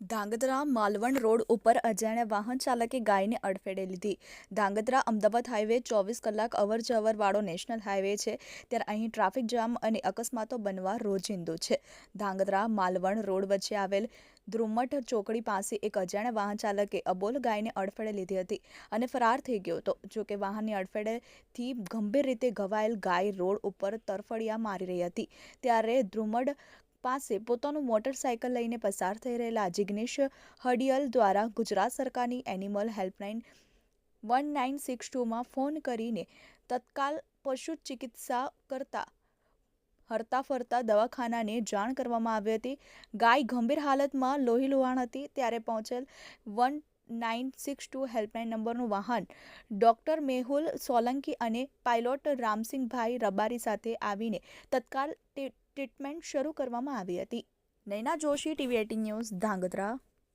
Dhrangadhra Malvan road ઉપર અજાણ્યા વાહન ચાલકે ગાયને અડફેટે લીધી. ધાંગધ્રા અમદાવાદ હાઈવે ચોવીસ કલાક અવર જવર વાળો નેશનલ હાઈવે છે. ત્યારે અહીં ટ્રાફિક જામ અને અકસ્માતો બનવા રોજિંદુ છે. ધાંગધ્રા માલવણ રોડ વચ્ચે આવેલ ધ્રુમઠ ચોકડી પાસે એક અજાણ્યા વાહન ચાલકે અબોલ ગાયને અડફેટે લીધી હતી અને ફરાર થઈ ગયો હતો. જોકે વાહનની અડફેટેથી ગંભીર રીતે ઘવાયેલ ગાય રોડ ઉપર તરફડિયા મારી રહી હતી. ત્યારે ધ્રુમડ પાસે પોતાનું મોટરસાયકલ લઈને પસાર થઈ રહેલા જિગ્નેશ હડિયલ દ્વારા ગુજરાત સરકારની animal helpline one nine six ટુમાં phone કરીને તત્કાલ પશુ ચિકિત્સા કરતા હરતા ફરતા દવાખાનાને જાણ કરવામાં આવી હતી. ગાય ગંભીર હાલતમાં લોહી લુહાણ હતી, ત્યારે પહોંચેલ one nine six two helpline નંબરનું વાહન. ડૉક્ટર મેહુલ સોલંકી અને પાયલોટ રામસિંહભાઈ રબારી સાથે આવીને તત્કાલ ટ્રી- ટ્રીટમેન્ટ શરૂ કરવામાં આવી હતી. Naina Joshi, TV eighteen news, Dhrangadhra.